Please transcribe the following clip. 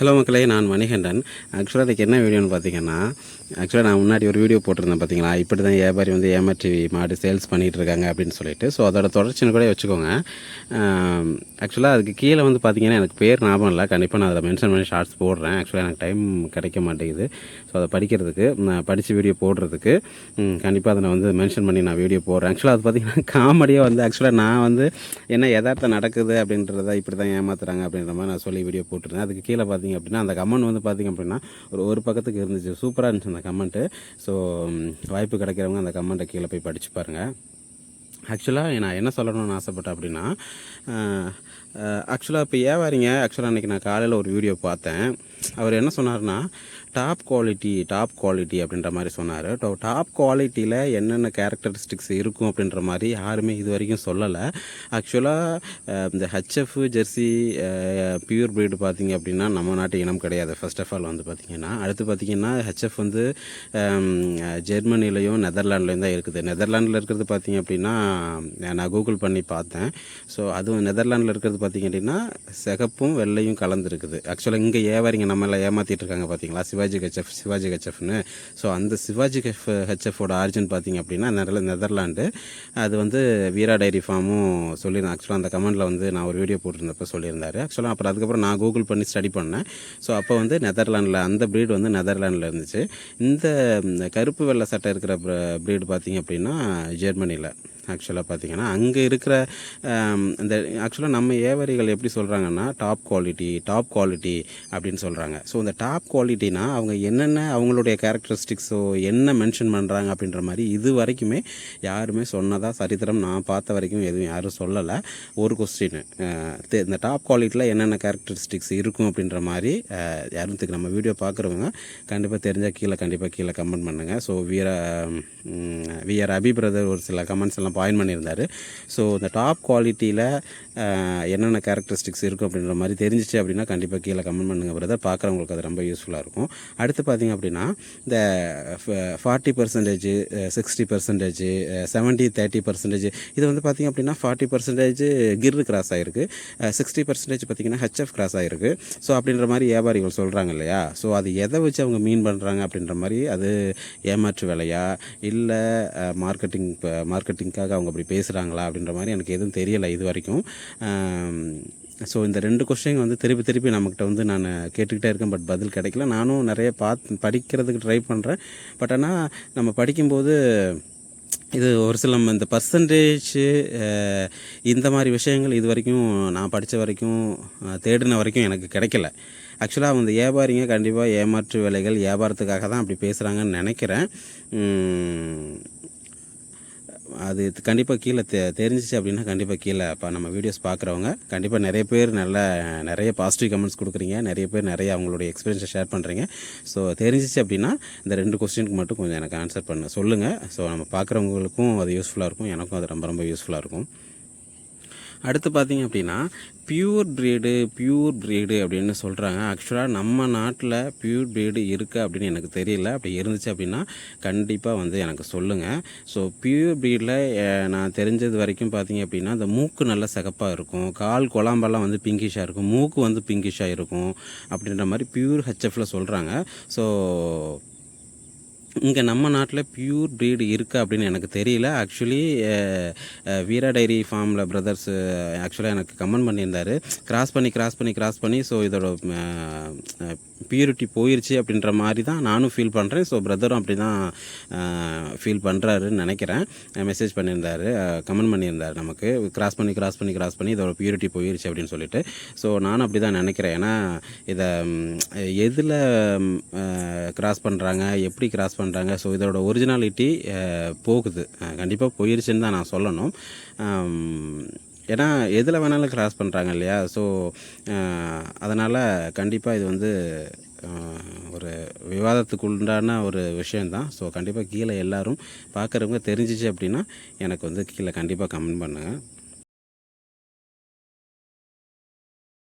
Hello மக்களே நான் மணிகண்டன். ஆக்சுவலாக அதுக்கு என்ன வீடியோன்னு பார்த்தீங்கன்னா ஆக்சுவலாக நான் முன்னாடி ஒரு வீடியோ போட்டிருந்தேன் பார்த்தீங்களா இப்படி தான் வியாபாரி வந்து ஏமாற்றி மாடு சேல்ஸ் பண்ணிகிட்டு இருக்காங்க அப்படின்னு சொல்லிட்டு. ஸோ அதோட தொடர்ச்சின்னு கூட வச்சுக்கோங்க ஆக்சுவலாக அதுக்கு கீழே வந்து பார்த்தீங்கன்னா எனக்கு பேர் ஞாபகம் இல்லை. கண்டிப்பாக நான் அதை மென்ஷன் பண்ணி ஷார்ட்ஸ் போடுறேன். ஆக்சுவலாக எனக்கு டைம் கிடைக்க மாட்டேங்குது. ஸோ அதை படிக்கிறதுக்கு நான் படித்து வீடியோ போடுறதுக்கு கண்டிப்பாக அதை நான் வந்து மென்ஷன் பண்ணி நான் வீடியோ போடுறேன். ஆக்சுவலாக அது பார்த்தீங்கன்னா காமெடியாக வந்து ஆக்சுவலாக நான் வந்து என்ன எதார்த்தம் நடக்குது அப்படின்றத இப்படி தான் ஏமாத்துறாங்க அப்படின்ற மாதிரி நான் சொல்லி வீடியோ போட்டிருந்தேன். அதுக்கு கீழே பார்த்தீங்க அப்படின்னா அந்த கமெண்ட் வந்து பார்த்தீங்க அப்படின்னா ஒரு ஒரு பக்கத்துக்கு இருந்துச்சு. சூப்பராக இருந்துச்சு அந்த கமெண்ட்டு ஸோ வாய்ப்பு கிடைக்கிறவங்க அந்த கமெண்ட்டை கீழே போய் படித்து பாருங்கள் ஆக்சுவலாக நான் என்ன சொல்லணும்னு ஆசைப்பட்டேன் அப்படின்னா ஆக்சுவலாக இப்போ ஏவாரிங்க ஆக்சுவலாக அன்றைக்கி நான் காலையில் ஒரு வீடியோ பார்த்தேன். அவர் என்ன சொன்னார்னா டாப் குவாலிட்டி டாப் குவாலிட்டி அப்படின்ற மாதிரி சொன்னார். டாப் குவாலிட்டியில் என்னென்ன கேரக்டரிஸ்டிக்ஸ் இருக்கும் அப்படின்ற மாதிரி யாருமே இது வரைக்கும் சொல்லலை. ஆக்சுவலாக இந்த ஹெச்எஃப் ஜெர்சி பியூர் ப்ரீடு பார்த்தீங்க அப்படின்னா நம்ம நாட்டு இனம் கிடையாது. ஃபர்ஸ்ட் ஆஃப் ஆல் வந்து பார்த்திங்கன்னா அடுத்து பார்த்திங்கன்னா ஹெச்எஃப் வந்து ஜெர்மனிலையும் நெதர்லாண்ட்லேயும் தான் இருக்குது. நெதர்லாண்டில் இருக்கிறது பார்த்திங்க அப்படின்னா நான் கூகுள் பண்ணி பார்த்தேன். ஸோ அதுவும் நெதர்லாண்டில் இருக்கிறது பார்த்திங்க அப்படின்னா சிகப்பும் வெள்ளையும் கலந்துருக்குது. ஆக்சுவலாக இங்கே ஏவாரிங்க நம்ம ஏமாற்றிட்டு இருக்காங்க பார்த்தீங்களா? சிவாஜி ஹெச்எஃப் சிவாஜி ஹெச்எஃப்னு ஸோ அந்த சிவாஜி ஹெஃப் ஹெச்எஃபோட ஆரிஜின் பார்த்தீங்க அப்படின்னா நெதர் நெதர்லாண்டு. அது வந்து வீரா டைரி ஃபார்மும் சொல்லியிருந்தேன் ஆக்சுவலாக அந்த கமெண்ட்டில் வந்து நான் ஒரு வீடியோ போட்டிருந்தப்போ சொல்லியிருந்தார். ஆக்சுவலாக அப்புறம் அதுக்கப்புறம் நான் கூகுள் பண்ணி ஸ்டடி பண்ணேன். ஸோ அப்போ வந்து நெதர்லாண்டில் அந்த ப்ரீடு வந்து நெதர்லாண்டில் இருந்துச்சு. இந்த கருப்பு வெள்ளை சட்டை இருக்கிற ப்ரீடு பார்த்தீங்க அப்படின்னா ஜெர்மனியில் ஆக்சுவலாக பார்த்திங்கன்னா அங்கே இருக்கிற இந்த ஆக்சுவலாக நம்ம ஏவரிகள் எப்படி சொல்கிறாங்கன்னா டாப் குவாலிட்டி டாப் குவாலிட்டி அப்படின்னு சொல்கிறாங்க ஸோ இந்த டாப் குவாலிட்டினா அவங்க என்னென்ன அவங்களுடைய கேரக்டரிஸ்டிக்ஸோ என்ன மென்ஷன் பண்ணுறாங்க அப்படின்ற மாதிரி இது வரைக்குமே யாருமே சொன்னதாக சரித்திரம் நான் பார்த்த வரைக்கும் எதுவும் யாரும் சொல்லலை. ஒரு கொஸ்டின் இந்த டாப் குவாலிட்டியில் என்னென்ன கேரக்டரிஸ்டிக்ஸ் இருக்கும் அப்படின்ற மாதிரி யாரும் நம்ம வீடியோ பார்க்குறவங்க கண்டிப்பாக தெரிஞ்சால் கீழே கண்டிப்பாக கீழே கமெண்ட் பண்ணுங்கள் ஸோ வீர விஆர் அபி பிரதர் ஒரு சில கமெண்ட்ஸ் எல்லாம் பாயிண்ட் பண்ணியிருந்தார். ஸோ இந்த டாப் குவாலிட்டியில் என்னென்ன கேரக்டரிஸ்டிக்ஸ் இருக்கும் அப்படின்ற மாதிரி தெரிஞ்சிச்சு அப்படின்னா கண்டிப்பாக கீழே கமெண்ட் பண்ணுங்கள் பிரதர் பார்க்குறவங்களுக்கு அது ரொம்ப யூஸ்ஃபுல்லாக இருக்கும். அடுத்து பார்த்திங்க அப்படின்னா இந்த forty percentage sixty percentage seventy thirty percentage இது வந்து பார்த்திங்க அப்படின்னா ஃபார்ட்டி பர்சன்டேஜ் கிர் கிராஸ் ஆகிருக்கு சிக்ஸ்டி பர்சன்டேஜ் பார்த்திங்கன்னா ஹெச்எஃப் கிராஸ் ஆகிருக்கு ஸோ அப்படின்ற மாதிரி வியாபாரிகள் சொல்கிறாங்க இல்லையா? ஸோ அது எதை வச்சு அவங்க மீன் பண்ணுறாங்க அப்படின்ற மாதிரி அது ஏமாற்று வேலையா? இல்லை மார்க்கெட்டிங் மார்க்கெட்டிங்காக அவங்க அப்படி பேசுகிறாங்களா அப்படின்ற மாதிரி எனக்கு எதுவும் தெரியலை இது வரைக்கும் ஸோ இந்த ரெண்டு கொஸ்டின் வந்து திருப்பி திருப்பி நம்மக்கிட்ட வந்து நான் கேட்டுக்கிட்டே இருக்கேன் பட் பதில் கிடைக்கல. நானும் நிறைய பார்த்து படிக்கிறதுக்கு ட்ரை பண்ணுறேன் பட் ஆனால் நம்ம படிக்கும்போது இது ஒரு சில இந்த பர்சன்டேஜ் இந்த மாதிரி விஷயங்கள் இது வரைக்கும் நான் படித்த வரைக்கும் தேடின வரைக்கும் எனக்கு கிடைக்கல. ஆக்சுவலாக அந்த வியாபாரிங்க கண்டிப்பாக ஏமாற்று வேலைகள் வியாபாரத்துக்காக தான் அப்படி பேசுகிறாங்கன்னு நினைக்கிறேன். அது கண்டிப்பாக கீழே தெ தெரிஞ்சிச்சு அப்படின்னா கண்டிப்பாக கீழே இப்போ நம்ம வீடியோஸ் பார்க்குறவங்க கண்டிப்பாக நிறைய பேர் நல்ல நிறைய பாசிட்டிவ் கமெண்ட்ஸ் கொடுக்குறீங்க. நிறைய பேர் நிறைய அவங்களுடைய எக்ஸ்பீரியன்ஸை ஷேர் பண்ணுறீங்க ஸோ தெரிஞ்சிச்சு அப்படின்னா இந்த ரெண்டு கொஸ்டினுக்கு மட்டும் கொஞ்சம் எனக்கு ஆன்சர் பண்ண. சொல்லுங்கள் ஸோ நம்ம பார்க்குறவங்களுக்கும் அது யூஸ்ஃபுல்லாக இருக்கும். எனக்கும் அது ரொம்ப ரொம்ப யூஸ்ஃபுல்லாக இருக்கும். அடுத்து பார்த்திங்க அப்படின்னா பியூர் ப்ரீடு பியூர் ப்ரீடு அப்படின்னு சொல்கிறாங்க ஆக்சுவலாக நம்ம நாட்டில் பியூர் ப்ரீடு இருக்குது அப்படின்னு எனக்கு தெரியல. அப்படி இருந்துச்சு அப்படின்னா கண்டிப்பாக வந்து எனக்கு சொல்லுங்கள் ஸோ பியூர் ப்ரீடில் நான் தெரிஞ்சது வரைக்கும் பார்த்தீங்க அப்படின்னா இந்த மூக்கு நல்ல சிகப்பாக இருக்கும். கால் குழம்பெல்லாம் வந்து பிங்கிஷாக இருக்கும். மூக்கு வந்து பிங்கிஷாக இருக்கும். அப்படின்ற மாதிரி பியூர் ஹெச்எஃப்பில் சொல்கிறாங்க ஸோ இங்கே நம்ம நாட்டில் பியூர் ப்ரீடு இருக்குது அப்படின்னு எனக்கு தெரியல. ஆக்சுவலி வீரா டைரி ஃபார்மில் பிரதர்ஸ் ஆக்சுவலாக எனக்கு கமெண்ட் பண்ணியிருந்தார். கிராஸ் பண்ணி கிராஸ் பண்ணி கிராஸ் பண்ணி ஸோ இதோட பியூரிட்டி போயிருச்சு அப்படின்ற மாதிரி தான் நானும் ஃபீல் பண்ணுறேன் ஸோ பிரதரும் அப்படி தான் ஃபீல் பண்ணுறாருன்னு நினைக்கிறேன். மெசேஜ் பண்ணியிருந்தார். கமெண்ட் பண்ணியிருந்தார் நமக்கு. கிராஸ் பண்ணி கிராஸ் பண்ணி கிராஸ் பண்ணி இதோட பியூரிட்டி போயிருச்சு அப்படின்னு சொல்லிட்டு. ஸோ நானும் அப்படி தான் நினைக்கிறேன். ஏன்னா இதை எதில் கிராஸ் பண்ணுறாங்க எப்படி கிராஸ் பண்ணுறாங்க ஸோ இதோட ஒரிஜினாலிட்டி போகுது. கண்டிப்பாக போயிருச்சுன்னு தான் நான் சொல்லணும். ஏன்னா எதில் வேணாலும் கிராஸ் பண்ணுறாங்க இல்லையா? ஸோ அதனால் கண்டிப்பாக இது வந்து ஒரு விவாதத்துக்கு உண்டான ஒரு விஷயந்தான் ஸோ கண்டிப்பாக கீழே எல்லோரும் பார்க்குறவங்க தெரிஞ்சிச்சு அப்படின்னா எனக்கு வந்து கீழே கண்டிப்பாக கமெண்ட் பண்ணுங்கள்